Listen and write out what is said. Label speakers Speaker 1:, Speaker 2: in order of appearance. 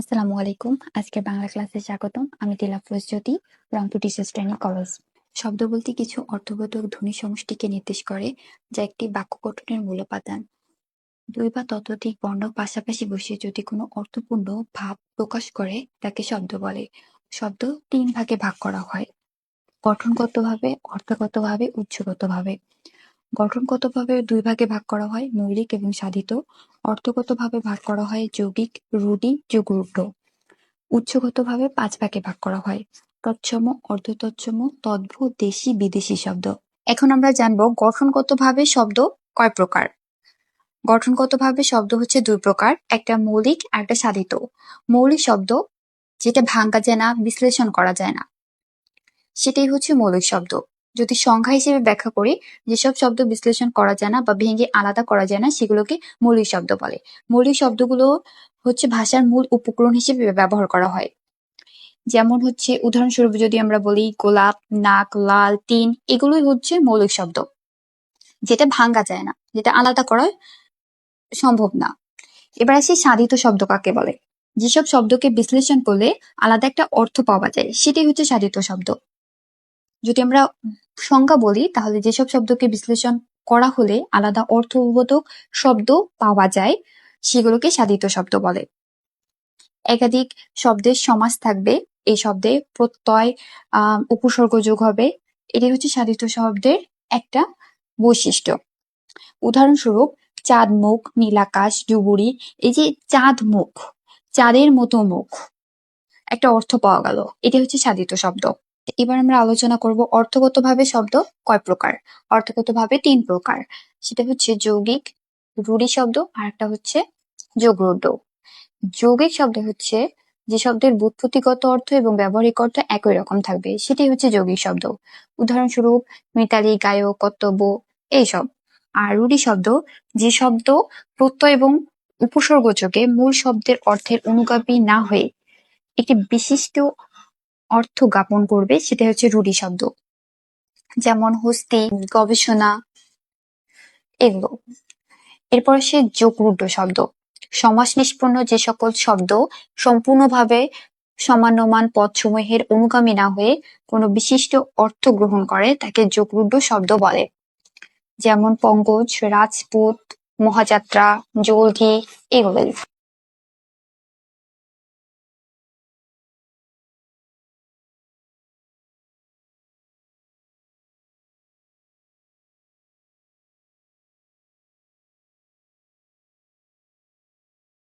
Speaker 1: আসসালামু আলাইকুম। আজকের বাংলা ক্লাসে স্বাগতম। আমি Tilafroz Jyoti, Rangpur teachers training college. শব্দ বলতে কিছু অর্থবোধক ধ্বনি সমষ্টিকে নির্দেশ করে, যা একটি বাক্য গঠনের মূল উপাদান। দুই বা ততোধিক বর্ণ পাশাপাশি বসে যদি কোনো অর্থপূর্ণ ভাব প্রকাশ করে, তাকে শব্দ বলে। শব্দ তিন ভাগে ভাগ করা হয়। গঠনগতভাবে, অর্থগতভাবে, উৎসগতভাবে। গঠনগতভাবে দুই ভাগে ভাগ করা হয়, মৌলিক এবং সাধিত। অর্থগতভাবে ভাগ করা হয় যৌগিক, রুঢ়ি, যোগরূঢ়। উৎসগতভাবে পাঁচ ভাগে ভাগ করা হয়, তৎসম, অর্ধতৎসম, তদ্ভ, দেশি, বিদেশি শব্দ। এখন আমরা জানব গঠনগতভাবে শব্দ কয় প্রকার? গঠনগতভাবে শব্দ হচ্ছে দুই প্রকার, একটা মৌলিক আর একটা সাধিত। মৌলিক শব্দ, যেটা ভাঙ্গা যায় না, বিশ্লেষণ করা যায় না। সেটাই হচ্ছে মৌলিক শব্দ। যদি সংখ্যা হিসেবে ব্যাখ্যা করি, যেসব শব্দ বিশ্লেষণ করা যায় না বা ভেঙে আলাদা করা যায় না, সেগুলোকে মৌলিক শব্দ বলে। মৌলিক শব্দগুলো হচ্ছে ভাষার মূল উপকরণ হিসেবে ব্যবহার করা হয়। যেমন হচ্ছে, উদাহরণস্বরূপ যদি আমরা বলি, গোলাপ, নাক, লাল তিন এগুলোই হচ্ছে মৌলিক শব্দ। যেটা ভাঙ্গা যায় না, যেটা আলাদা করা সম্ভব না। এবার আসি সাধিত শব্দ কাকে বলে? যেসব শব্দকে বিশ্লেষণ করলে আলাদা একটা অর্থ পাওয়া যায়, সেটাই হচ্ছে সাধিত শব্দ। যদি আমরা সংজ্ঞা বলি, তাহলে যেসব শব্দকে বিশ্লেষণ করা হলে আলাদা অর্থবোধক শব্দ পাওয়া যায়, সেগুলোকে সাধিত শব্দ বলে। একাধিক শব্দের সমাস থাকবে, এই শব্দে প্রত্যয় উপসর্গ যোগ হবে। এটি হচ্ছে সাধিত শব্দের একটা বৈশিষ্ট্য। উদাহরণস্বরূপ, চাঁদ মুখ নীলাকাশ ডুবুরি এই যে চাঁদ মুখ, চাঁদের মতো মুখ, একটা অর্থ পাওয়া গেল। এটি হচ্ছে সাধিত শব্দ। এবার আমরা আলোচনা করব অর্থগতভাবে শব্দ কয় প্রকার? অর্থগতভাবে তিন প্রকার। সেটা হচ্ছে যৌগিক রূঢ়ি শব্দ, আর একটা হচ্ছে যোগরূঢ় যৌগিক শব্দ হচ্ছে যে শব্দের বুৎপত্তিগত অর্থ এবং ব্যবহারিক অর্থ একই রকম থাকবে। সেটাই হচ্ছে যৌগিক শব্দ। উদাহরণস্বরূপ মিতালি, গায়ক, কর্তব্য, এইসব। আর রূঢ়ি শব্দ যে শব্দ প্রত্যয় এবং উপসর্গ যোগে মূল শব্দের অর্থের অনুগামী না হয়ে একটি বিশিষ্ট অর্থ জ্ঞাপন করবে সেটা হচ্ছে রূঢ়ি শব্দ। যেমন হস্তি, গবেষণা, এগুলো। এরপর সে যোগরূঢ় শব্দ। সমাস নিষ্পন্ন যে সকল শব্দ সম্পূর্ণভাবে সমানমান পদসমূহের অনুগামী না হয়ে কোনো বিশিষ্ট অর্থ গ্রহণ করে, তাকে যোগরূঢ় শব্দ বলে। যেমন পঙ্কজ রাজপুত, মহাযাত্রা জলধি এগুলোই